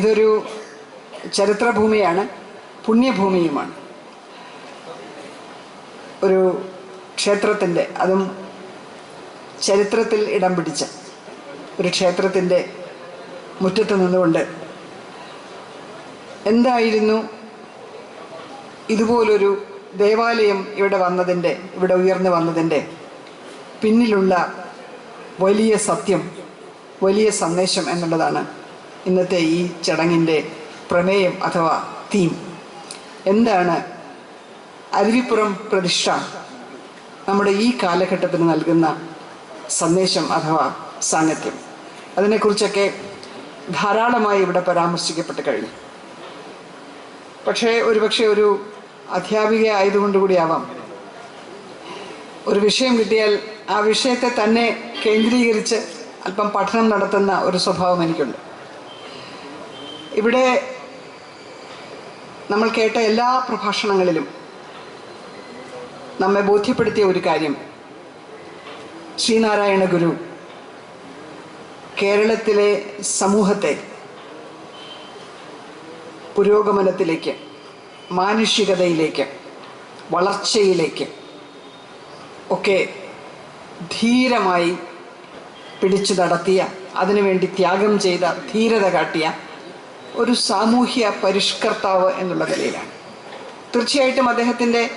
ഇതൊരു ചരിത്രഭൂമിയാണ് പുണ്യഭൂമിയുമാണ്. ഒരു ക്ഷേത്രത്തിന്റെ അതും ചരിത്രത്തിൽ ഇടം പിടിച്ച ഒരു ക്ഷേത്രത്തിന്റെ മുറ്റത്ത് നിന്നുകൊണ്ട് എന്തായിരുന്നു ഇതുപോലൊരു ദേവാലയം ഇവിടെ വന്നതിന്റെ ഇവിടെ ഉയർന്നു വന്നതിന്റെ പിന്നിലുള്ള വലിയ സത്യം വലിയ സന്ദേശം എന്നുള്ളതാണ് ഇന്നത്തെ ഈ ചടങ്ങിന്റെ പ്രമേയം അഥവാ തീം എന്താണ് അരുവിപ്പുറം പ്രതിഷ്ഠ? നമ്മുടെ ഈ കാലഘട്ടത്തിന് നൽകുന്ന സന്ദേശം അഥവാ സാന്നിധ്യം. അതിനെക്കുറിച്ചൊക്കെ ധാരാളമായി ഇവിടെ പരാമർശിക്കപ്പെട്ട് കഴിഞ്ഞു. പക്ഷേ ഒരുപക്ഷെ ഒരു അധ്യാപിക ആയതുകൊണ്ട് കൂടിയാവാം ഒരു വിഷയം കിട്ടിയാൽ ആ വിഷയത്തെ തന്നെ കേന്ദ്രീകരിച്ച് അല്പം പഠനം നടത്തുന്ന ഒരു സ്വഭാവം എനിക്കുണ്ട്. ഇവിടെ നമ്മൾ കേട്ട എല്ലാ പ്രഭാഷണങ്ങളിലും നമ്മെ ബോധ്യപ്പെടുത്തിയ ഒരു കാര്യം. ശ്രീനാരായണ ഗുരു കേരളത്തിലെ സമൂഹത്തെ പുരോഗമനത്തിലേക്ക് മാനുഷികതയിലേക്ക് വളർച്ചയിലേക്ക് ഒക്കെ ധീരമായി പിടിച്ചു നടത്തിയ അതിനുവേണ്ടി ത്യാഗം ചെയ്ത ധീരത കാട്ടിയ ഒരു സാമൂഹ്യ പരിഷ്കർത്താവ് എന്നുള്ള നിലയിലാണ്. തീർച്ചയായിട്ടും അദ്ദേഹത്തിന്റെ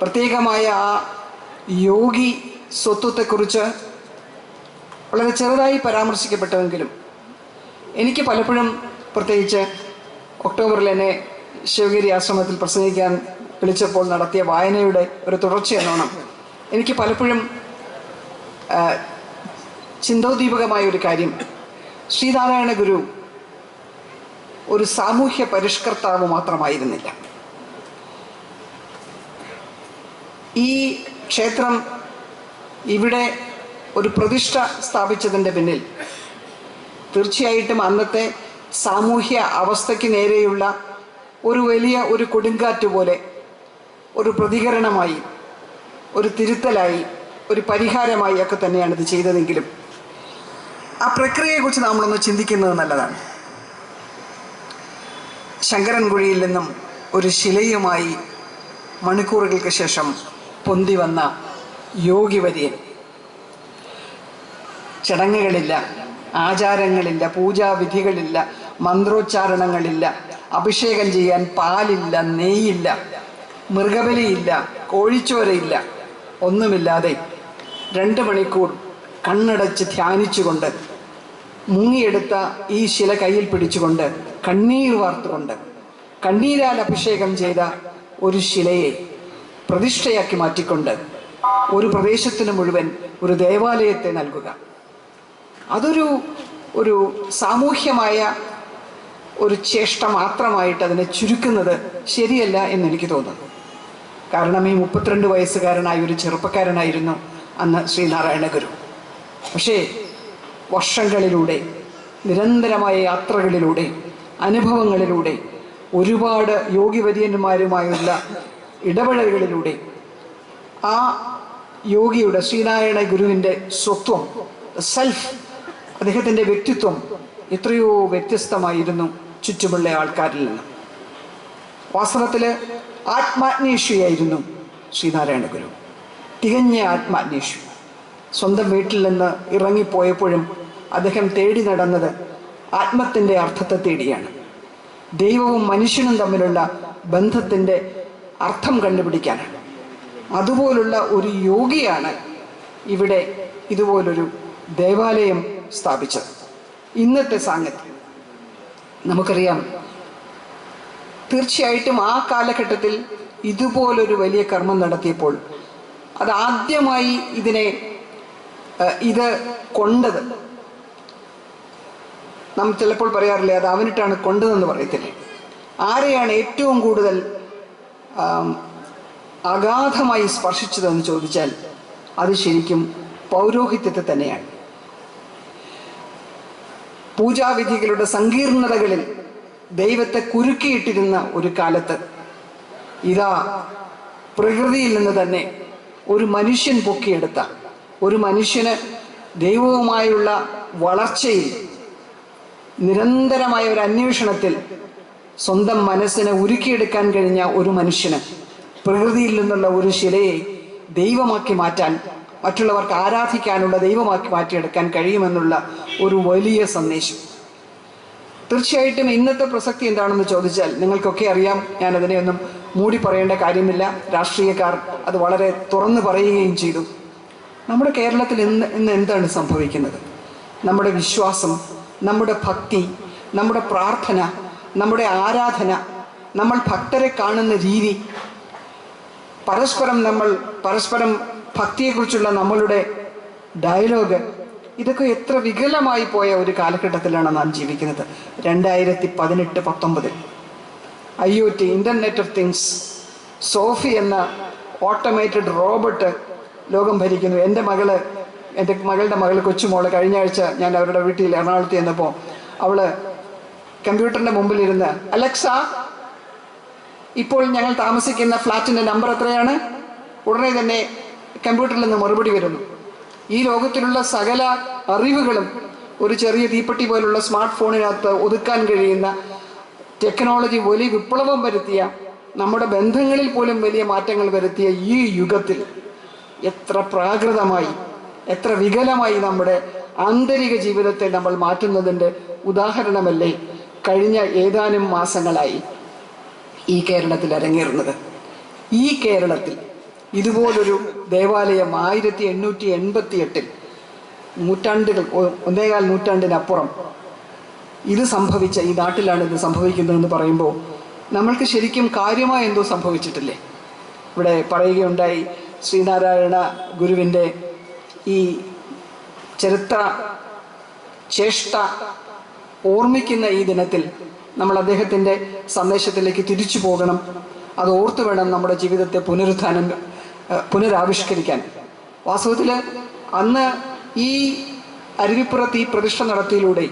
പ്രത്യേകമായ ആ യോഗി സ്വത്വത്തെക്കുറിച്ച് വളരെ ചെറുതായി പരാമർശിക്കപ്പെട്ടുവെങ്കിലും എനിക്ക് പലപ്പോഴും പ്രത്യേകിച്ച് ഒക്ടോബറിൽ എന്നെ ശിവഗിരി ആശ്രമത്തിൽ പ്രസംഗിക്കാൻ വിളിച്ചപ്പോൾ നടത്തിയ വായനയുടെ ഒരു തുടർച്ചയെന്നോണം എനിക്ക് പലപ്പോഴും ചിന്തോദ്ദീപകമായ ഒരു കാര്യം ശ്രീനാരായണ ഗുരു ഒരു സാമൂഹ്യ പരിഷ്കർത്താവ് മാത്രമായിരുന്നില്ല. ഈ ക്ഷേത്രം ഇവിടെ ഒരു പ്രതിഷ്ഠ സ്ഥാപിച്ചതിന്റെ പിന്നിൽ തീർച്ചയായിട്ടും അന്നത്തെ സാമൂഹ്യ അവസ്ഥയ്ക്ക് നേരെയുള്ള ഒരു വലിയ ഒരു കൊടുങ്കാറ്റ് പോലെ ഒരു പ്രതികരണമായി ഒരു തിരുത്തലായി ഒരു പരിഹാരമായി ഒക്കെ തന്നെയാണ് ഇത് ചെയ്തതെങ്കിലും ആ പ്രക്രിയയെക്കുറിച്ച് നമ്മളൊന്ന് ചിന്തിക്കുന്നത് നല്ലതാണ്. ശങ്കരൻകുഴിയിൽ നിന്നും ഒരു ശിലയുമായി മണിക്കൂറുകൾക്ക് ശേഷം പൊന്തി വന്ന യോഗിവര്യൻ ചടങ്ങുകളില്ല ആചാരങ്ങളില്ല പൂജാവിധികളില്ല മന്ത്രോച്ചാരണങ്ങളില്ല അഭിഷേകം ചെയ്യാൻ പാലില്ല നെയ്യില്ല മൃഗബലിയില്ല കോഴിച്ചോരയില്ല ഒന്നുമില്ലാതെ രണ്ട് മണിക്കൂർ കണ്ണടച്ച് ധ്യാനിച്ചുകൊണ്ട് മുങ്ങിയെടുത്ത ഈ ശില കയ്യിൽ പിടിച്ചുകൊണ്ട് കണ്ണീർ വാർത്തുകൊണ്ട് കണ്ണീരാൽ അഭിഷേകം ചെയ്ത ഒരു ശിലയെ പ്രതിഷ്ഠയാക്കി മാറ്റിക്കൊണ്ട് ഒരു പ്രദേശത്തിന് മുഴുവൻ ഒരു ദേവാലയത്തെ നൽകുക. അതൊരു ഒരു സാമൂഹ്യമായ ഒരു ചേഷ്ട മാത്രമായിട്ട് അതിനെ ചുരുക്കുന്നത് ശരിയല്ല എന്ന് എനിക്ക് തോന്നുന്നു. കാരണം ഈ മുപ്പത്തിരണ്ട് വയസ്സുകാരനായ ഒരു ചെറുപ്പക്കാരനായിരുന്നു അന്ന് ശ്രീനാരായണ ഗുരു. പക്ഷേ വർഷങ്ങളിലൂടെ നിരന്തരമായ യാത്രകളിലൂടെ അനുഭവങ്ങളിലൂടെ ഒരുപാട് യോഗിവര്യന്മാരുമായുള്ള ഇടപെടലുകളിലൂടെ ആ യോഗിയുടെ ശ്രീനാരായണ ഗുരുവിന്റെ സ്വത്വം സെൽഫ് അദ്ദേഹത്തിന്റെ വ്യക്തിത്വം എത്രയോ വ്യത്യസ്തമായിരുന്നു ചുറ്റുമുള്ള ആൾക്കാരിൽ നിന്ന്. വാസ്തവത്തിൽ ആത്മാഗ്നേഷിയായിരുന്നു ശ്രീനാരായണ ഗുരു. തികഞ്ഞ ആത്മാഗ്നേഷി സ്വന്തം വീട്ടിൽ നിന്ന് ഇറങ്ങിപ്പോയപ്പോഴും അദ്ദേഹം തേടി നടന്നത് ആത്മത്തിന്റെ അർത്ഥത്തെ തേടിയാണ്. ദൈവവും മനുഷ്യനും തമ്മിലുള്ള ബന്ധത്തിന്റെ അർത്ഥം കണ്ടുപിടിക്കാനാണ്. അതുപോലുള്ള ഒരു യോഗിയാണ് ഇവിടെ ഇതുപോലൊരു ദേവാലയം സ്ഥാപിച്ചത്. ഇന്നത്തെ സാങ്കത്യം നമുക്കറിയാം തീർച്ചയായിട്ടും ആ കാലഘട്ടത്തിൽ ഇതുപോലൊരു വലിയ കർമ്മം നടത്തിയപ്പോൾ അത് ആദ്യമായി ഇതിനെ ഇത് കൊണ്ടത് നാം ചിലപ്പോൾ പറയാറില്ലേ അത് അവനിട്ടാണ് കൊണ്ടതെന്ന് പറയത്തില്ലേ? ആരെയാണ് ഏറ്റവും കൂടുതൽ അഗാധമായി സ്പർശിച്ചതെന്ന് ചോദിച്ചാൽ അത് ശരിക്കും പൗരോഹിത്യത്തെ തന്നെയാണ്. പൂജാവിധികളുടെ സങ്കീർണതകളിൽ ദൈവത്തെ കുരുക്കിയിട്ടിരുന്ന ഒരു കാലത്ത് ഇതാ പ്രകൃതിയിൽ നിന്ന് തന്നെ ഒരു മനുഷ്യൻ പൊക്കിയെടുത്ത ഒരു മനുഷ്യന് ദൈവവുമായുള്ള വളർച്ചയിൽ നിരന്തരമായ ഒരു അന്വേഷണത്തിൽ സ്വന്തം മനസ്സിനെ ഉരുക്കിയെടുക്കാൻ കഴിഞ്ഞ ഒരു മനുഷ്യന് പ്രകൃതിയിൽ നിന്നുള്ള ഒരു ശിലയെ ദൈവമാക്കി മാറ്റാൻ മറ്റുള്ളവർക്ക് ആരാധിക്കാനുള്ള ദൈവമാക്കി മാറ്റിയെടുക്കാൻ കഴിയുമെന്നുള്ള ഒരു വലിയ സന്ദേശം. തീർച്ചയായിട്ടും ഇന്നത്തെ പ്രസക്തി എന്താണെന്ന് ചോദിച്ചാൽ നിങ്ങൾക്കൊക്കെ അറിയാം ഞാൻ അതിനെയൊന്നും മൂടി പറയേണ്ട കാര്യമില്ല. രാഷ്ട്രീയക്കാർ അത് വളരെ തുറന്നു പറയുകയും ചെയ്തു. നമ്മുടെ കേരളത്തിൽ ഇന്ന് ഇന്ന് എന്താണ് സംഭവിക്കുന്നത്? നമ്മുടെ വിശ്വാസം നമ്മുടെ ഭക്തി നമ്മുടെ പ്രാർത്ഥന നമ്മുടെ ആരാധന നമ്മൾ ഭക്തരെ കാണുന്ന രീതി പരസ്പരം നമ്മൾ പരസ്പരം ഭക്തിയെക്കുറിച്ചുള്ള നമ്മളുടെ ഡയലോഗ് ഇതൊക്കെ എത്ര വികലമായി പോയ ഒരു കാലഘട്ടത്തിലാണ് നാം ജീവിക്കുന്നത്. രണ്ടായിരത്തി പതിനെട്ട് പത്തൊമ്പതിൽ. I O T internet of things Sophie എന്ന ഓട്ടോമേറ്റഡ് റോബോട്ട് ലോകം ഭരിക്കുന്നു. എന്റെ മകൾ എന്റെ മകളുടെ മകൾ കൊച്ചുമോൾ കഴിഞ്ഞ ആഴ്ച ഞാൻ അവരുടെ വീട്ടിൽ എറണാകുളത്ത് ചെന്നപ്പോൾ അവൾ കമ്പ്യൂട്ടറിന്റെ മുമ്പിലിരുന്ന് അലക്സ ഇപ്പോൾ ഞങ്ങൾ താമസിക്കുന്ന ഫ്ലാറ്റിന്റെ നമ്പർ എത്രയാണ്? ഉടനെ തന്നെ കമ്പ്യൂട്ടറിൽ നിന്ന് മറുപടി വരുന്നു. ഈ ലോകത്തിലുള്ള സകല അറിവുകളും ഒരു ചെറിയ തീപ്പെട്ടി പോലുള്ള സ്മാർട്ട് ഫോണിനകത്ത് ഒതുക്കാൻ കഴിയുന്ന ടെക്നോളജി വലിയ വിപ്ലവം വരുത്തിയ നമ്മുടെ ബന്ധങ്ങളിൽ പോലും വലിയ മാറ്റങ്ങൾ വരുത്തിയ ഈ യുഗത്തിൽ എത്ര പ്രാകൃതമായി എത്ര വികലമായി നമ്മുടെ ആന്തരിക ജീവിതത്തെ നമ്മൾ മാറ്റുന്നതിന്റെ ഉദാഹരണമല്ലേ കഴിഞ്ഞ ഏതാനും മാസങ്ങളായി ഈ കേരളത്തിൽ അരങ്ങേറുന്നത്. ഈ കേരളത്തിൽ ഇതുപോലൊരു ദേവാലയം ആയിരത്തി എണ്ണൂറ്റി എൺപത്തി എട്ടിൽ നൂറ്റാണ്ടുകൾ ഒന്നേകാൽ നൂറ്റാണ്ടിനപ്പുറം ഇത് സംഭവിച്ച ഈ നാട്ടിലാണ് ഇത് സംഭവിക്കുന്നതെന്ന് പറയുമ്പോൾ നമ്മൾക്ക് ശരിക്കും കാര്യമായി എന്തോ സംഭവിച്ചിട്ടില്ലേ? ഇവിടെ പറയുകയുണ്ടായി ശ്രീനാരായണ ഗുരുവിന്റെ ഈ ചരിത്ര ചേഷ്ട ഓർമ്മിക്കുന്ന ഈ ദിനത്തിൽ നമ്മൾ അദ്ദേഹത്തിന്റെ സന്ദേശത്തിലേക്ക് തിരിച്ചു പോകണം. അത് ഓർത്തു വേണം നമ്മുടെ ജീവിതത്തെ പുനരുദ്ധാനം പുനരാവിഷ്കരിക്കാൻ. വാസ്തവത്തിൽ അന്ന് ഈ അരുവിപ്പുറത്ത് ഈ പ്രതിഷ്ഠ നടത്തിയിലൂടെ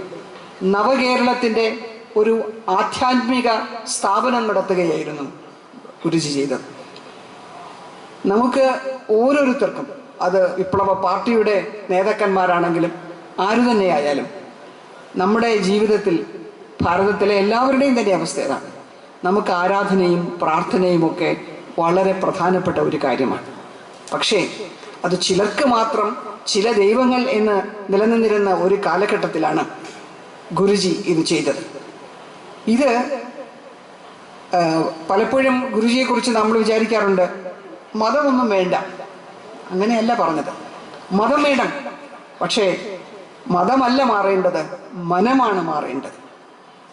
നവകേരളത്തിന്റെ ഒരു ആധ്യാത്മിക സ്ഥാപനം നടത്തുകയായിരുന്നു ഗുരുജി ചെയ്തത്. നമുക്ക് ഓരോരുത്തർക്കും അത് വിപ്ലവ പാർട്ടിയുടെ നേതാക്കന്മാരാണെങ്കിലും ആരു തന്നെയായാലും നമ്മുടെ ജീവിതത്തിൽ ഭാരതത്തിലെ എല്ലാവരുടെയും തന്നെ അവസ്ഥ ഇതാണ് നമുക്ക് ആരാധനയും പ്രാർത്ഥനയും ഒക്കെ വളരെ പ്രധാനപ്പെട്ട ഒരു കാര്യമാണ്. പക്ഷേ അത് ചിലർക്ക് മാത്രം ചില ദൈവങ്ങൾ എന്ന് നിലനിന്നിരുന്ന ഒരു കാലഘട്ടത്തിലാണ് ഗുരുജി ഇത് ചെയ്തത്. ഇത് പലപ്പോഴും ഗുരുജിയെക്കുറിച്ച് നമ്മൾ വിചാരിക്കാറുണ്ട് മതമൊന്നും വേണ്ട. അങ്ങനെയല്ല പറഞ്ഞത്. മതം വേണം. പക്ഷേ മതമല്ല മാറേണ്ടത് മനമാണ് മാറേണ്ടത്.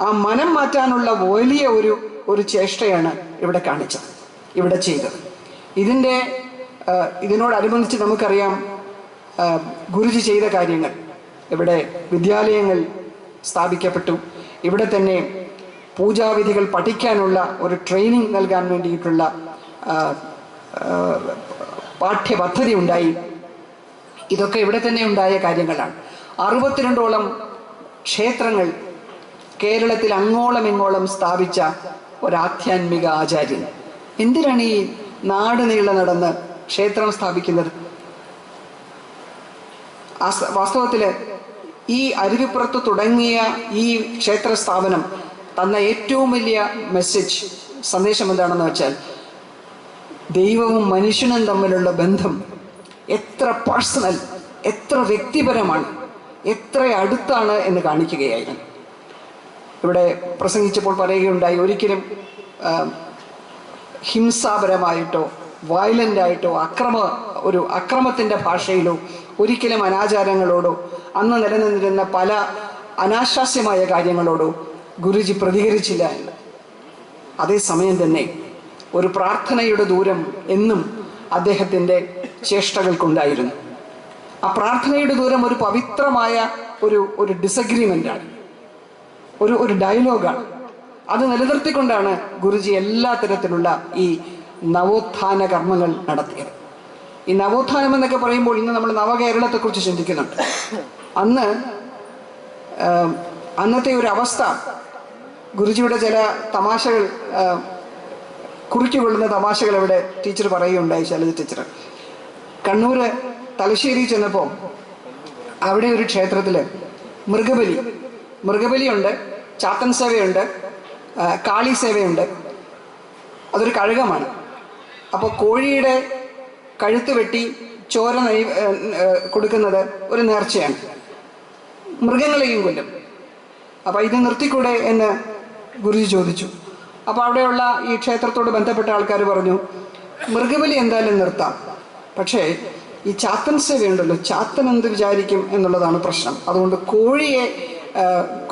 ആ മനം മാറ്റാനുള്ള വലിയ ഒരു ഒരു ചേഷ്ടയാണ് ഇവിടെ കാണിച്ചത് ഇവിടെ ചെയ്തത്. ഇതിന്റെ ഇതിനോടനുബന്ധിച്ച് നമുക്കറിയാം ഗുരുജി ചെയ്ത കാര്യങ്ങൾ. ഇവിടെ വിദ്യാലയങ്ങൾ സ്ഥാപിക്കപ്പെട്ടു. ഇവിടെ തന്നെ പൂജാവിധികൾ പഠിക്കാനുള്ള ഒരു ട്രെയിനിങ് നൽകാൻ വേണ്ടിയിട്ടുള്ള പാഠ്യപദ്ധതി ഉണ്ടായി ഇതൊക്കെ ഇവിടെ തന്നെ ഉണ്ടായ കാര്യങ്ങളാണ്. അറുപത്തിരണ്ടോളം ക്ഷേത്രങ്ങൾ കേരളത്തിൽ അങ്ങോളം ഇങ്ങോളം സ്ഥാപിച്ച ഒരാധ്യാത്മിക ആചാര്യൻ. എന്തിനാണ് ഈ നാട് നീളെ നടന്ന് ക്ഷേത്രം സ്ഥാപിക്കുന്നത്? വാസ്തവത്തിൽ ഈ അരുവിപ്പുറത്ത് തുടങ്ങിയ ഈ ക്ഷേത്ര സ്ഥാപനം തന്ന ഏറ്റവും വലിയ മെസ്സേജ് സന്ദേശം എന്താണെന്ന് വെച്ചാൽ ദൈവവും മനുഷ്യനും തമ്മിലുള്ള ബന്ധം എത്ര പേഴ്സണൽ എത്ര വ്യക്തിപരമാണ് എത്ര അടുത്താണ് എന്ന് കാണിക്കുകയായിരുന്നു. ഇവിടെ പ്രസംഗിച്ചപ്പോൾ പറയുകയുണ്ടായി ഒരിക്കലും ഹിംസാപരമായിട്ടോ വയലന്റായിട്ടോ അക്രമ ഒരു അക്രമത്തിന്റെ ഭാഷയിലോ ഒരിക്കലും അനാചാരങ്ങളോടോ അന്ന് നിലനിന്നിരുന്ന പല അനാശാസ്യമായ കാര്യങ്ങളോടോ ഗുരുജി പ്രതികരിച്ചില്ല എന്ന്. അതേസമയം തന്നെ ഒരു പ്രാർത്ഥനയുടെ ദൂരം എന്നും അദ്ദേഹത്തിന്റെ ചേഷ്ടകൾക്കുണ്ടായിരുന്നു. ആ പ്രാർത്ഥനയുടെ ദൂരം ഒരു പവിത്രമായ ഒരു ഒരു ഡിസഗ്രിമെന്റാണ് ഒരു ഒരു ഡയലോഗാണ് അത് നിലനിർത്തിക്കൊണ്ടാണ് ഗുരുജി എല്ലാ തരത്തിലുള്ള ഈ നവോത്ഥാന കർമ്മങ്ങൾ നടത്തിയത്. ഈ നവോത്ഥാനം എന്നൊക്കെ പറയുമ്പോൾ ഇന്ന് നമ്മൾ നവകേരളത്തെക്കുറിച്ച് ചിന്തിക്കുന്നുണ്ട്. അന്ന് അന്നത്തെ ഒരു അവസ്ഥ ഗുരുജിയുടെ ചില തമാശകൾ ആ, കുറിക്കുകൊള്ളുന്ന തമാശകൾ ഇവിടെ ടീച്ചർ പറയുകയുണ്ടായി ശൈലജ ടീച്ചർ. കണ്ണൂര് തലശ്ശേരി ചെന്നപ്പോൾ അവിടെ ഒരു ക്ഷേത്രത്തിൽ മൃഗബലി മൃഗബലിയുണ്ട് ചാത്തൻ സേവയുണ്ട് കാളി സേവയുണ്ട്. അതൊരു കഴുകമാണ്. അപ്പോൾ കോഴിയുടെ കഴുത്ത് വെട്ടി ചോര നൈ കൊടുക്കുന്നത് ഒരു നേർച്ചയാണ്. മൃഗങ്ങളെയും കൊല്ലും. അപ്പോൾ ഇത് നിർത്തിക്കൂടെ എന്ന് ഗുരുജി ചോദിച്ചു. അപ്പോൾ അവിടെയുള്ള ഈ ക്ഷേത്രത്തോട് ബന്ധപ്പെട്ട ആൾക്കാർ പറഞ്ഞു മൃഗബലി എന്തായാലും നിർത്താം. പക്ഷേ ഈ ചാത്തൻ സേവയുണ്ടല്ലോ ചാത്തൻ എന്ത് വിചാരിക്കും എന്നുള്ളതാണ് പ്രശ്നം. അതുകൊണ്ട് കോഴിയെ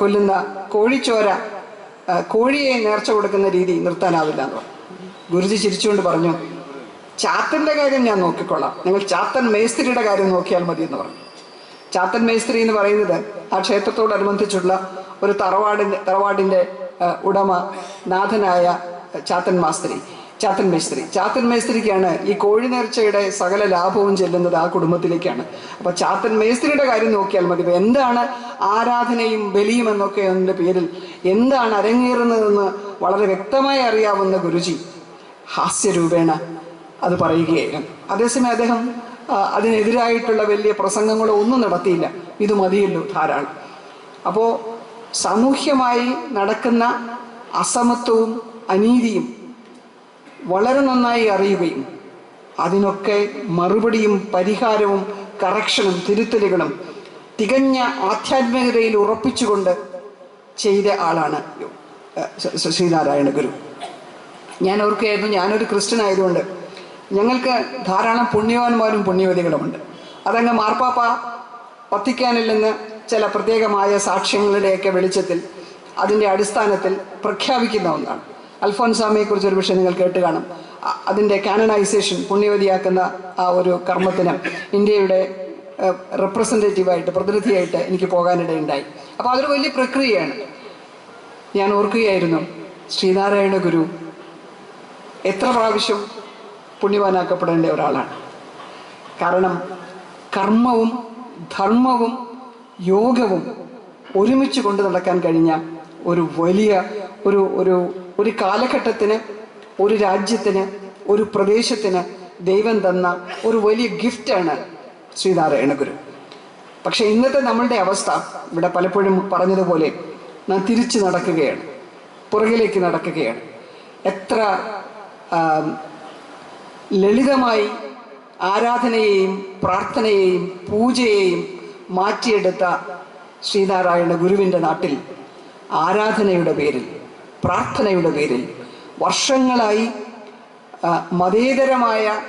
കൊല്ലുന്ന കോഴിച്ചോര കോഴിയെ നേർച്ച കൊടുക്കുന്ന രീതി നിർത്താനാവില്ല എന്ന് പറഞ്ഞു. ഗുരുജി ചിരിച്ചുകൊണ്ട് പറഞ്ഞു ചാത്തന്റെ കാര്യം ഞാൻ നോക്കിക്കൊള്ളാം. നിങ്ങൾ ചാത്തൻ മേസ്ത്രിയുടെ കാര്യം നോക്കിയാൽ മതി എന്ന് പറഞ്ഞു. ചാത്തൻ മേസ്ത്രി എന്ന് പറയുന്നത് ആ ക്ഷേത്രത്തോടനുബന്ധിച്ചുള്ള ഒരു തറവാടിന്റെ തറവാടിന്റെ ഉടമ നാഥനായ ചാത്തൻ മാസ്ത്രി ചാത്തൻ മേസ്ത്രി. ചാത്തൻ മേസ്ത്രിക്കാണ് ഈ കോഴി നേർച്ചയുടെ സകല ലാഭവും ചെല്ലുന്നത് ആ കുടുംബത്തിലേക്കാണ്. അപ്പൊ ചാത്തൻ മേസ്ത്രിയുടെ കാര്യം നോക്കിയാൽ മതി. എന്താണ് ആരാധനയും ബലിയും എന്നൊക്കെ എന്റെ പേരിൽ എന്താണ് അരങ്ങേറുന്നതെന്ന് വളരെ വ്യക്തമായി അറിയാവുന്ന ഗുരുജി ഹാസ്യരൂപേണ അത് പറയുകയായിരുന്നു. അതേസമയം അദ്ദേഹം അതിനെതിരായിട്ടുള്ള വലിയ പ്രസംഗങ്ങളോ ഒന്നും നടത്തിയില്ല. ഇത് മതിയല്ലോ ധാരാളം. അപ്പോൾ സാമൂഹ്യമായി നടക്കുന്ന അസമത്വവും അനീതിയും വളരെ നന്നായി അറിയുകയും അതിനൊക്കെ മറുപടിയും പരിഹാരവും കറക്ഷനും തിരുത്തലുകളും തികഞ്ഞ ആധ്യാത്മികതയിൽ ഉറപ്പിച്ചുകൊണ്ട് ചെയ്ത ആളാണ് ശ്രീനാരായണ ഗുരു. ഞാൻ ഓർക്കുകയായിരുന്നു ഞാനൊരു ക്രിസ്ത്യൻ ആയതുകൊണ്ട് ഞങ്ങൾക്ക് ധാരാളം പുണ്യവാന്മാരും പുണ്യവതികളുമുണ്ട്. അതങ്ങ് മാർപ്പാപ്പ വത്തിക്കാനിൽ നിന്ന് ചില പ്രത്യേകമായ സാക്ഷ്യങ്ങളുടെയൊക്കെ വെളിച്ചത്തിൽ അതിന്റെ അടിസ്ഥാനത്തിൽ പ്രഖ്യാപിക്കുന്ന ഒന്നാണ്. അൽഫോൻസാമയെക്കുറിച്ച് ഒരു വിഷയം നിങ്ങൾ കേട്ട് കാണും. അതിന്റെ കാനണൈസേഷൻ പുണ്യവതിയാക്കുന്ന ആ ഒരു കർമ്മത്തിന് ഇന്ത്യയുടെ റെപ്രസെന്റേറ്റീവായിട്ട് പ്രതിനിധിയായിട്ട് എനിക്ക് പോകാനിടയുണ്ടായി. അപ്പോൾ അതൊരു വലിയ പ്രക്രിയയാണ്. ഞാൻ ഓർക്കുകയായിരുന്നു ശ്രീനാരായണ ഗുരു എത്ര പ്രാവശ്യം പുണ്യവാനാക്കപ്പെടേണ്ട ഒരാളാണ്. കാരണം കർമ്മവും ധർമ്മവും യോഗവും ഒരുമിച്ച് കൊണ്ട് നടക്കാൻ കഴിഞ്ഞ ഒരു വലിയ ഒരു ഒരു ഒരു കാലഘട്ടത്തിന് ഒരു രാജ്യത്തിന് ഒരു പ്രദേശത്തിന് ദൈവം തന്ന ഒരു വലിയ ഗിഫ്റ്റാണ് ശ്രീനാരായണ ഗുരു. പക്ഷെ ഇന്നത്തെ നമ്മളുടെ അവസ്ഥ ഇവിടെ പലപ്പോഴും പറഞ്ഞതുപോലെ നാം തിരിച്ചു നടക്കുകയാണ്. പുറകിലേക്ക് നടക്കുകയാണ്. എത്ര ലളിതമായി ആരാധനയെയും പ്രാർത്ഥനയെയും പൂജയെയും മാറ്റിയെടുത്ത ശ്രീനാരായണ ഗുരുവിന്റെ നാട്ടിൽ ആരാധനയുടെ പേരിൽ പ്രാർത്ഥനയുടെ പേരിൽ വർഷങ്ങളായി മതേതരമായ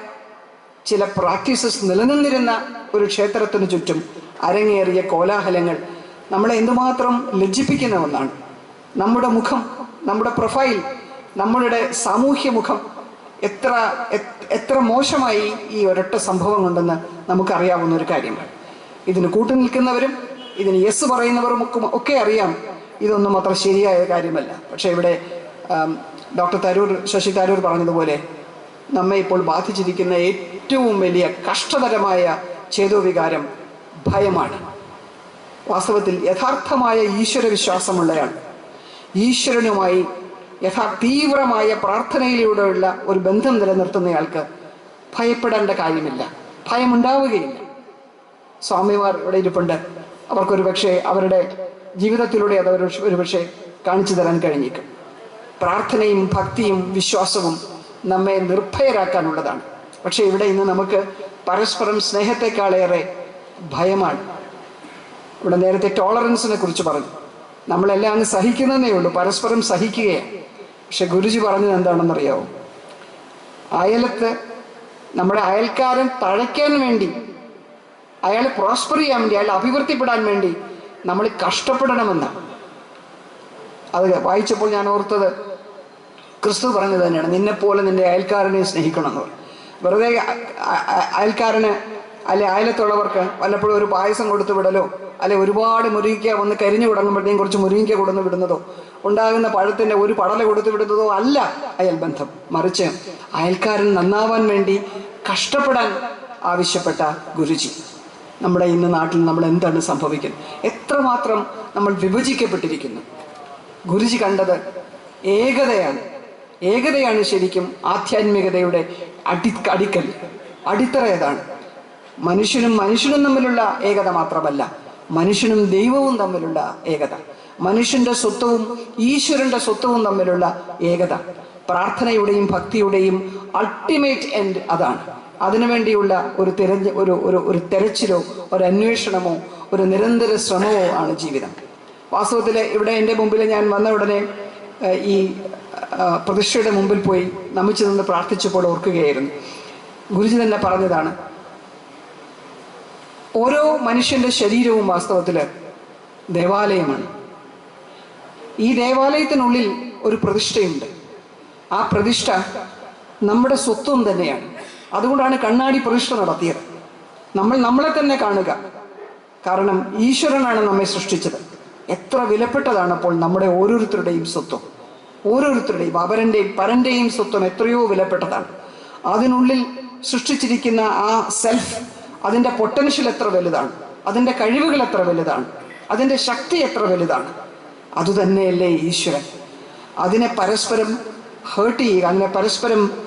ചില പ്രാക്ടീസസ് നിലനിന്നിരുന്ന ഒരു ക്ഷേത്രത്തിനു ചുറ്റും അരങ്ങേറിയ കോലാഹലങ്ങൾ നമ്മളെ എന്തുമാത്രം ലജ്ജിപ്പിക്കുന്ന ഒന്നാണ്. നമ്മുടെ മുഖം നമ്മുടെ പ്രൊഫൈൽ നമ്മളുടെ സാമൂഹ്യ മുഖം എത്ര എത്ര മോശമായി ഈ ഒരൊറ്റ സംഭവം കൊണ്ടെന്ന് നമുക്കറിയാവുന്ന ഒരു കാര്യമാണ്. ഇതിന് കൂട്ടുനിൽക്കുന്നവരും ഇതിന് യെസ് പറയുന്നവരും ഒക്കെ അറിയാം. ഇതൊന്നും അത്ര ശരിയായ കാര്യമല്ല. പക്ഷേ ഇവിടെ ഡോക്ടർ തരൂർ ശശി തരൂർ പറഞ്ഞതുപോലെ നമ്മെ ഇപ്പോൾ ബാധിച്ചിരിക്കുന്ന ഏറ്റവും വലിയ കഷ്ടതരമായ ചേതോവികാരം ഭയമാണ്. വാസ്തവത്തിൽ യഥാർത്ഥമായ ഈശ്വര വിശ്വാസമുള്ളയാൾ ഈശ്വരനുമായി യഥാ തീവ്രമായ പ്രാർത്ഥനയിലൂടെയുള്ള ഒരു ബന്ധം നിലനിർത്തുന്നയാൾക്ക് ഭയപ്പെടേണ്ട കാര്യമില്ല. ഭയമുണ്ടാവുകയില്ല. സ്വാമിമാർ ഇവിടെ ഇരിപ്പുണ്ട്. അവർക്കൊരു പക്ഷേ അവരുടെ ജീവിതത്തിലൂടെ അത് ഒരു പക്ഷേ കാണിച്ചു തരാൻ കഴിഞ്ഞേക്കും പ്രാർത്ഥനയും ഭക്തിയും വിശ്വാസവും നമ്മെ നിർഭയരാക്കാനുള്ളതാണ്. പക്ഷേ ഇവിടെ ഇന്ന് നമുക്ക് പരസ്പരം സ്നേഹത്തെക്കാളേറെ ഭയമാണ്. ഇവിടെ നേരത്തെ ടോളറൻസിനെ കുറിച്ച് പറഞ്ഞു. നമ്മളെല്ലാം അങ്ങ് സഹിക്കുന്നതേ ഉള്ളൂ പരസ്പരം സഹിക്കുകയാണ്. പക്ഷെ ഗുരുജി പറഞ്ഞത് എന്താണെന്നറിയാവോ? അയലത്ത് നമ്മുടെ അയൽക്കാരൻ തഴയ്ക്കാൻ വേണ്ടി അയാൾ പ്രോസ്പർ ചെയ്യാൻ വേണ്ടി അയാൾ അഭിവൃദ്ധിപ്പെടാൻ വേണ്ടി നമ്മൾ കഷ്ടപ്പെടണമെന്ന്. അത് വായിച്ചപ്പോൾ ഞാൻ ഓർത്തത് ക്രിസ്തു പറഞ്ഞത് തന്നെയാണ് നിന്നെപ്പോലെ നിന്റെ അയൽക്കാരനെ സ്നേഹിക്കണമെന്ന് പറഞ്ഞു. വെറുതെ അയൽക്കാരന് അല്ലെ അയലത്തുള്ളവർക്ക് വല്ലപ്പോഴും ഒരു പായസം കൊടുത്തു വിടലോ അല്ലെ ഒരുപാട് മുരിങ്ങിക്ക വന്ന് കരിഞ്ഞു തുടങ്ങുമ്പോഴത്തേക്കും കുറച്ച് മുരിങ്ങിക്ക കൊടുന്ന് വിടുന്നതോ ഉണ്ടാകുന്ന പഴത്തിന്റെ ഒരു പടല കൊടുത്തു വിടുന്നതോ അല്ല അയൽബന്ധം മറിച്ച് അയൽക്കാരൻ നന്നാവാൻ വേണ്ടി കഷ്ടപ്പെടാൻ ആവശ്യപ്പെട്ട ഗുരുജി. നമ്മുടെ ഇന്ന് നാട്ടിൽ നമ്മൾ എന്താണ് സംഭവിക്കുന്നത്? എത്രമാത്രം നമ്മൾ വിഭജിക്കപ്പെട്ടിരിക്കുന്നു? ഗുരുജി കണ്ടത് ഏകതയാണ്. ഏകതയാണ് ശരിക്കും ആധ്യാത്മികതയുടെ അടി അടിക്കൽ അടിത്തറ ഏതാണ്? മനുഷ്യനും മനുഷ്യനും തമ്മിലുള്ള ഏകത മാത്രമല്ല മനുഷ്യനും ദൈവവും തമ്മിലുള്ള ഏകത മനുഷ്യന്റെ സ്വത്വവും ഈശ്വരന്റെ സ്വത്വവും തമ്മിലുള്ള ഏകത പ്രാർത്ഥനയുടെയും ഭക്തിയുടെയും അൾട്ടിമേറ്റ് എൻഡ് അതാണ്. അതിനുവേണ്ടിയുള്ള ഒരു തിരഞ്ഞ് ഒരു ഒരു ഒരു തെരച്ചിലോ ഒരു അന്വേഷണമോ ഒരു നിരന്തര ശ്രമമോ ആണ് ജീവിതം. വാസ്തവത്തിൽ ഇവിടെ എന്റെ മുമ്പിൽ ഞാൻ വന്ന ഉടനെ ഈ പ്രതിഷ്ഠയുടെ മുമ്പിൽ പോയി നമിച്ചു നിന്ന് പ്രാർത്ഥിച്ചപ്പോൾ ഓർക്കുകയായിരുന്നു. ഗുരുജി തന്നെ പറഞ്ഞതാണ് ഓരോ മനുഷ്യന്റെ ശരീരവും വാസ്തവത്തിൽ ദേവാലയമാണ്. ഈ ദേവാലയത്തിനുള്ളിൽ ഒരു പ്രതിഷ്ഠയുണ്ട്. ആ പ്രതിഷ്ഠ നമ്മുടെ സ്വത്വം തന്നെയാണ്. അതുകൊണ്ടാണ് കണ്ണാടി പ്രതിഷ്ഠ നടത്തിയത്. നമ്മൾ നമ്മളെ തന്നെ കാണുക. കാരണം ഈശ്വരനാണ് നമ്മെ സൃഷ്ടിച്ചത്. എത്ര വിലപ്പെട്ടതാണ് അപ്പോൾ നമ്മുടെ ഓരോരുത്തരുടെയും സ്വത്വം. ഓരോരുത്തരുടെയും അവരന്റെയും പരന്റെയും സ്വത്വം എത്രയോ വിലപ്പെട്ടതാണ്. അതിനുള്ളിൽ സൃഷ്ടിച്ചിരിക്കുന്ന ആ സെൽഫ് അതിന്റെ പൊട്ടൻഷ്യൽ എത്ര വലുതാണ്? അതിന്റെ കഴിവുകൾ എത്ര വലുതാണ്? അതിന്റെ ശക്തി എത്ര വലുതാണ്? അതുതന്നെയല്ലേ ഈശ്വരൻ. അതിനെ പരസ്പരം ഹേർട്ട് ചെയ്യുക അതിനെ പരസ്പരം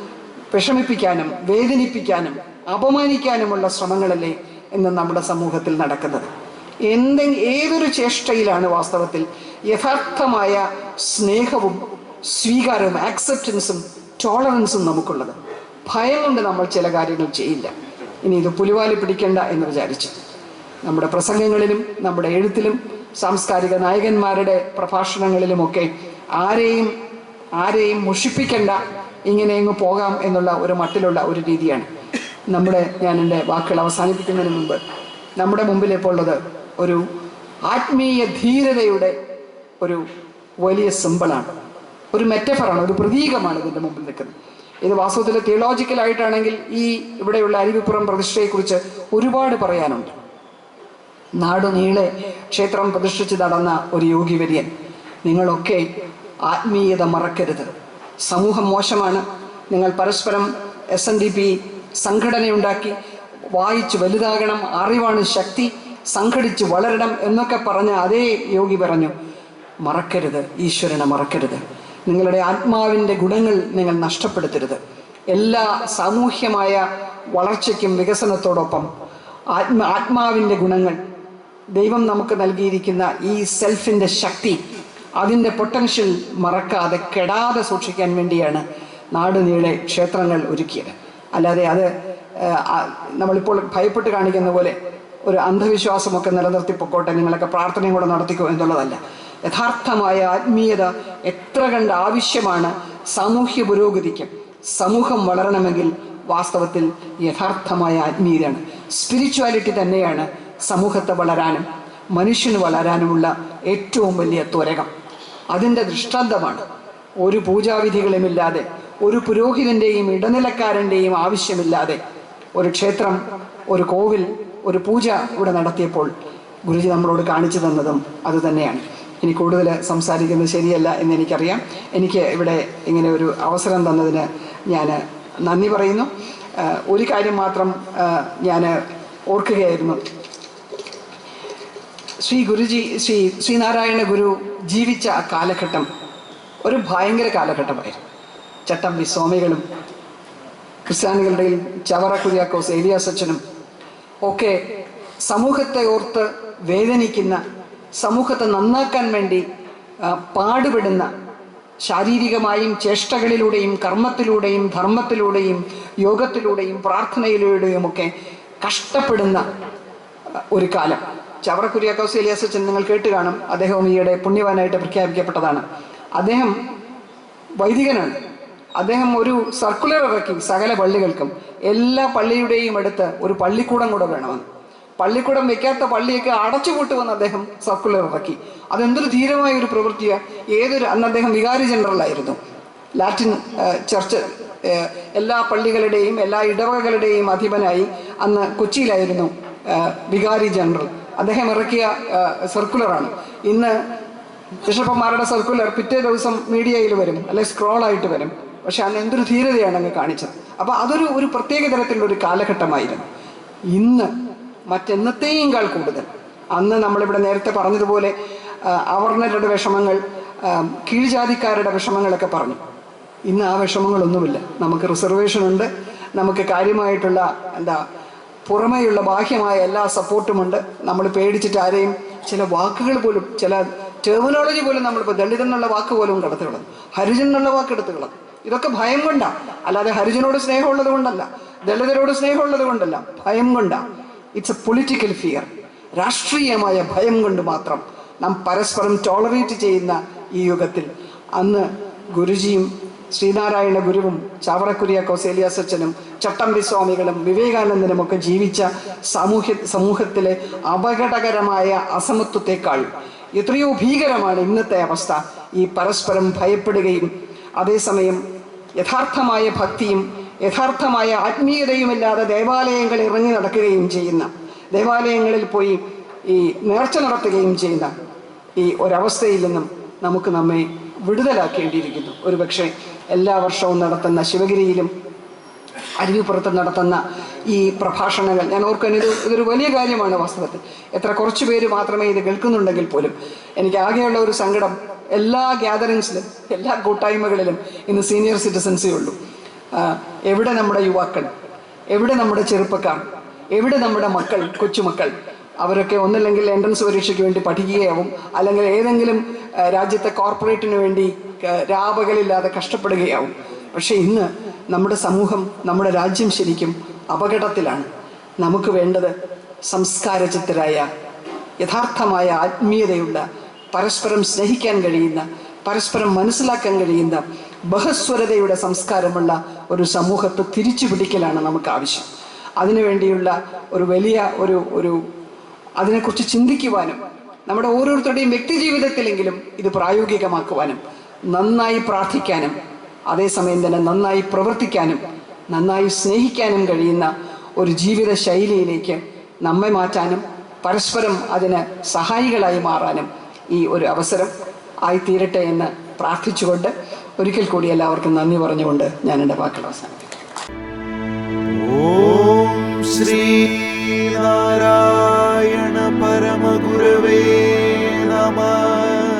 വിഷമിപ്പിക്കാനും വേദനിപ്പിക്കാനും അപമാനിക്കാനുമുള്ള ശ്രമങ്ങളല്ലേ ഇന്ന് നമ്മുടെ സമൂഹത്തിൽ നടക്കുന്നത്. എന്തെ ഏതൊരു ചേഷ്ടയിലാണ് വാസ്തവത്തിൽ യഥാർത്ഥമായ സ്നേഹവും സ്വീകാരവും ആക്സെപ്റ്റൻസും ടോളറൻസും നമുക്കുള്ളത്. ഭയം കൊണ്ട് നമ്മൾ ചില കാര്യങ്ങൾ ചെയ്യില്ല. ഇനി ഇത് പുലിവാലി പിടിക്കേണ്ട എന്ന് വിചാരിച്ചു. നമ്മുടെ പ്രസംഗങ്ങളിലും നമ്മുടെ എഴുത്തിലും സാംസ്കാരിക നായകന്മാരുടെ പ്രഭാഷണങ്ങളിലുമൊക്കെ ആരെയും ആരെയും മുഷിപ്പിക്കണ്ട ഇങ്ങനെ അങ്ങ് പോകാം എന്നുള്ള ഒരു മട്ടിലുള്ള ഒരു രീതിയാണ്. നമ്മുടെ ഞാൻ എന്റെ വാക്കുകൾ അവസാനിപ്പിക്കുന്നതിന് മുമ്പ് നമ്മുടെ മുമ്പിൽ ഇപ്പോൾ ഉള്ളത് ഒരു ആത്മീയ ധീരതയുടെ ഒരു വലിയ സിമ്പിളാണ് ഒരു മെറ്റഫറാണ് ഒരു പ്രതീകമാണ് ഇതിന്റെ മുമ്പിൽ നിൽക്കുന്നത്. ഇത് വാസ്തവത്തിൽ തിയോളജിക്കലായിട്ടാണെങ്കിൽ ഈ ഇവിടെയുള്ള അരുവിപ്പുറം പ്രതിഷ്ഠയെക്കുറിച്ച് ഒരുപാട് പറയാനുണ്ട്. നാടുനീളെ ക്ഷേത്രം പ്രതിഷ്ഠിച്ച് നടന്ന ഒരു യോഗിവര്യൻ നിങ്ങളൊക്കെ ആത്മീയത മറക്കരുത്. സമൂഹം മോശമാണ്. നിങ്ങൾ പരസ്പരം എസ് എൻ ഡി പി സംഘടനയുണ്ടാക്കി വായിച്ച് വലുതാകണം അറിവാണ് ശക്തി സംഘടിച്ച് വളരണം എന്നൊക്കെ പറഞ്ഞ അതേ യോഗി പറഞ്ഞു. മറക്കരുത് ഈശ്വരനെ മറക്കരുത്. നിങ്ങളുടെ ആത്മാവിന്റെ ഗുണങ്ങൾ നിങ്ങൾ നഷ്ടപ്പെടുത്തരുത്. എല്ലാ സാമൂഹ്യമായ വളർച്ചയ്ക്കും വികസനത്തോടൊപ്പം ആത്മ ആത്മാവിന്റെ ഗുണങ്ങൾ. ദൈവം നമുക്ക് നൽകിയിരിക്കുന്ന ഈ സെൽഫിന്റെ ശക്തി അതിന്റെ പൊട്ടൻഷ്യൽ മറക്കാതെ കെടാതെ സൂക്ഷിക്കാൻ വേണ്ടിയാണ് നാടുനീളെ ക്ഷേത്രങ്ങൾ ഒരുക്കിയത്. അല്ലാതെ അത് നമ്മളിപ്പോൾ ഭയപ്പെട്ട് കാണിക്കുന്ന പോലെ ഒരു അന്ധവിശ്വാസമൊക്കെ നിലനിർത്തി പൊക്കോട്ടെ നിങ്ങളൊക്കെ പ്രാർത്ഥനയും കൂടെ നടത്തിക്കോ എന്നുള്ളതല്ല. യഥാർത്ഥമായ ആത്മീയത എത്ര കണ്ട് ആവശ്യമാണ് സാമൂഹ്യ പുരോഗതിക്ക് സമൂഹം വളരണമെങ്കിൽ വാസ്തവത്തിൽ യഥാർത്ഥമായ ആത്മീയതയാണ്. സ്പിരിച്വാലിറ്റി തന്നെയാണ് സമൂഹത്തെ വളരാനും മനുഷ്യന് വളരാനുമുള്ള ഏറ്റവും വലിയ ത്വരകം അതിന്റെ ദൃഷ്ടാന്തമാണ് ഒരു പൂജാവിധികളുമില്ലാതെ ഒരു പുരോഹിതന്റെയും ഇടനിലക്കാരന്റെയും ആവശ്യമില്ലാതെ ഒരു ക്ഷേത്രം ഒരു കോവിൽ ഒരു പൂജ ഇവിടെ നടത്തിയപ്പോൾ ഗുരുജി നമ്മളോട് കാണിച്ചു തന്നതും അതുതന്നെയാണ് ഇനി കൂടുതൽ സംസാരിക്കുന്നത് ശരിയല്ല എന്ന് എനിക്കറിയാം. എനിക്ക് ഇവിടെ ഇങ്ങനെ ഒരു അവസരം തന്നതിന് ഞാൻ നന്ദി പറയുന്നു. ഒരു കാര്യം മാത്രം ഞാൻ ഓർക്കുകയായിരുന്നു. ശ്രീ ഗുരുജി ശ്രീ ശ്രീനാരായണ ഗുരു ജീവിച്ച ആ കാലഘട്ടം ഒരു ഭയങ്കര കാലഘട്ടമായിരുന്നു. ചട്ടമ്പി സ്വാമികളും ക്രിസ്ത്യാനികളുടെയും ചവറ കുര്യാക്കോസ് ഏലിയാസ് അച്ഛനും ഒക്കെ സമൂഹത്തെ ഓർത്ത് വേദനിക്കുന്ന സമൂഹത്തെ നന്നാക്കാൻ വേണ്ടി പാടുപെടുന്ന ശാരീരികമായും ചേഷ്ടകളിലൂടെയും കർമ്മത്തിലൂടെയും ധർമ്മത്തിലൂടെയും യോഗത്തിലൂടെയും പ്രാർത്ഥനയിലൂടെയും ഒക്കെ കഷ്ടപ്പെടുന്ന ഒരു കാലം. ചവറ കുര്യാക്കോസ് അച്ഛൻ നിങ്ങൾ കേട്ട് കാണും. അദ്ദേഹവും ഈയിടെ പുണ്യവാനായിട്ട് പ്രഖ്യാപിക്കപ്പെട്ടതാണ്. അദ്ദേഹം വൈദികനാണ്. അദ്ദേഹം ഒരു സർക്കുലർ ഇറക്കി സകല പള്ളികൾക്കും. എല്ലാ പള്ളിയുടെയും അടുത്ത് ഒരു പള്ളിക്കൂടം കൂടെ വേണമെന്ന്. പള്ളിക്കൂടം വെക്കാത്ത പള്ളിയൊക്കെ അടച്ചുപൂട്ടുമെന്ന് അദ്ദേഹം സർക്കുലർ ഇറക്കി. അതെന്തൊരു ധീരമായ ഒരു പ്രവൃത്തിയാണ് ഏതൊരു അന്ന് അദ്ദേഹം വികാരി ജനറലായിരുന്നു ലാറ്റിൻ ചർച്ച് എല്ലാ പള്ളികളുടെയും എല്ലാ ഇടവകകളുടെയും അധിപനായി അന്ന് കൊച്ചിയിലായിരുന്നു വികാരി ജനറൽ. അദ്ദേഹം ഇറക്കിയ സർക്കുലറാണ്. ഇന്ന് ബിഷപ്പന്മാരുടെ സർക്കുലർ പിറ്റേ ദിവസം മീഡിയയിൽ വരും അല്ലെ സ്ക്രോളായിട്ട് വരും. പക്ഷെ അന്ന് എന്തൊരു ധീരതയാണ് അങ്ങ് കാണിച്ചത്. അപ്പോൾ അതൊരു ഒരു പ്രത്യേക തരത്തിലുള്ള ഒരു കാലഘട്ടമായിരുന്നു. ഇന്ന് മറ്റെന്നത്തെയും കൂടുതൽ. അന്ന് നമ്മളിവിടെ നേരത്തെ പറഞ്ഞതുപോലെ അവർണരുടെ വിഷമങ്ങൾ കീഴ്ജാതിക്കാരുടെ വിഷമങ്ങളൊക്കെ പറഞ്ഞു. ഇന്ന് ആ വിഷമങ്ങളൊന്നുമില്ല. നമുക്ക് റിസർവേഷൻ ഉണ്ട്. നമുക്ക് കാര്യമായിട്ടുള്ള എന്താ പുറമേയുള്ള ബാഹ്യമായ എല്ലാ സപ്പോർട്ടുമുണ്ട് നമ്മൾ പേടിച്ചിട്ട് ആരെയും ചില വാക്കുകൾ പോലും ചില ടെർമിനോളജി പോലും നമ്മളിപ്പോൾ ദളിതൻ എന്നുള്ള വാക്ക് പോലും കടത്തി കളഞ്ഞു ഹരിജൻ എന്നുള്ള വാക്ക് എടുത്തു കളഞ്ഞു ഇതൊക്കെ ഭയം കൊണ്ടാണ് അല്ലാതെ ഹരിജനോട് സ്നേഹമുള്ളത് കൊണ്ടല്ല. ദളിതരോട് സ്നേഹമുള്ളത് കൊണ്ടല്ല. ഭയം കൊണ്ടാണ് ഇറ്റ്സ് എ പൊളിറ്റിക്കൽ ഫിയർ രാഷ്ട്രീയമായ ഭയം കൊണ്ട് മാത്രം നാം പരസ്പരം ടോളറേറ്റ് ചെയ്യുന്ന ഈ യുഗത്തിൽ. അന്ന് ഗുരുജിയും ശ്രീനാരായണ ഗുരുവും ചാവറക്കുരിയ കൗസേലിയാസ് അച്ഛനും ചട്ടമ്പി സ്വാമികളും വിവേകാനന്ദനും ഒക്കെ ജീവിച്ച സാമൂഹ്യ സമൂഹത്തിലെ അപകടകരമായ അസമത്വത്തെക്കാൾ എത്രയോ ഭീകരമാണ് ഇന്നത്തെ അവസ്ഥ. ഈ പരസ്പരം ഭയപ്പെടുകയും അതേസമയം യഥാർത്ഥമായ ഭക്തിയും യഥാർത്ഥമായ ആത്മീയതയുമില്ലാതെ ദേവാലയങ്ങൾ ഇറങ്ങി നടക്കുകയും ചെയ്യുന്ന ദേവാലയങ്ങളിൽ പോയി ഈ നേർച്ച നടത്തുകയും ചെയ്യുന്ന ഈ ഒരവസ്ഥയിൽ നിന്നും നമുക്ക് നമ്മെ വിടുതലാക്കേണ്ടിയിരിക്കുന്നു. ഒരുപക്ഷെ എല്ലാ വർഷവും നടത്തുന്ന ശിവഗിരിയിലും അരുവിപ്പുറത്ത് നടത്തുന്ന ഈ പ്രഭാഷണങ്ങൾ. ഞാൻ ഓർക്കാൻ ഇത് ഇതൊരു വലിയ കാര്യമാണ് വാസ്തവത്തിൽ. എത്ര കുറച്ച് പേര് മാത്രമേ ഇത് കേൾക്കുന്നുണ്ടെങ്കിൽ പോലും എനിക്ക് ആകെയുള്ള ഒരു സങ്കടം എല്ലാ ഗ്യാതറിങ്സിലും എല്ലാ കൂട്ടായ്മകളിലും ഇന്ന് സീനിയർ സിറ്റിസൻസേ ഉള്ളൂ. എവിടെ നമ്മുടെ യുവാക്കൾ? എവിടെ നമ്മുടെ ചെറുപ്പക്കാർ? എവിടെ നമ്മുടെ മക്കൾ കൊച്ചുമക്കൾ? അവരൊക്കെ ഒന്നില്ലെങ്കിൽ എൻട്രൻസ് പരീക്ഷയ്ക്ക് വേണ്ടി പഠിക്കുകയാവും. അല്ലെങ്കിൽ ഏതെങ്കിലും രാജ്യത്തെ കോർപ്പറേറ്റിന് വേണ്ടി രാപകലില്ലാതെ കഷ്ടപ്പെടുകയാവും. പക്ഷേ ഇന്ന് നമ്മുടെ സമൂഹം നമ്മുടെ രാജ്യം ശരിക്കും അപകടത്തിലാണ്. നമുക്ക് വേണ്ടത് സംസ്കാരചിത്തരായ യഥാർത്ഥമായ ആത്മീയതയുള്ള പരസ്പരം സ്നേഹിക്കാൻ കഴിയുന്ന പരസ്പരം മനസ്സിലാക്കാൻ കഴിയുന്ന ബഹസ്വരതയുടെ സംസ്കാരമുള്ള ഒരു സമൂഹത്തെ തിരിച്ചു പിടിക്കലാണ് നമുക്ക് ആവശ്യം. അതിനുവേണ്ടിയുള്ള ഒരു വലിയ ഒരു ഒരു അതിനെക്കുറിച്ച് ചിന്തിക്കുവാനും നമ്മുടെ ഓരോരുത്തരുടെയും വ്യക്തി ജീവിതത്തിലെങ്കിലും ഇത് പ്രായോഗികമാക്കുവാനും നന്നായി പ്രാർത്ഥിക്കാനും അതേസമയം തന്നെ നന്നായി പ്രവർത്തിക്കാനും നന്നായി സ്നേഹിക്കാനും കഴിയുന്ന ഒരു ജീവിത ശൈലിയിലേക്ക് നമ്മെ മാറ്റാനും പരസ്പരം അതിന് സഹായികളായി മാറാനും ഈ ഒരു അവസരം ആയിത്തീരട്ടെ എന്ന് പ്രാർത്ഥിച്ചുകൊണ്ട് ഒരിക്കൽ കൂടി എല്ലാവർക്കും നന്ദി പറഞ്ഞുകൊണ്ട് ഞാൻ എന്റെ വാക്കുകൾ അവസാനിപ്പിക്കും ॐ नारायण परमगुरवे नमः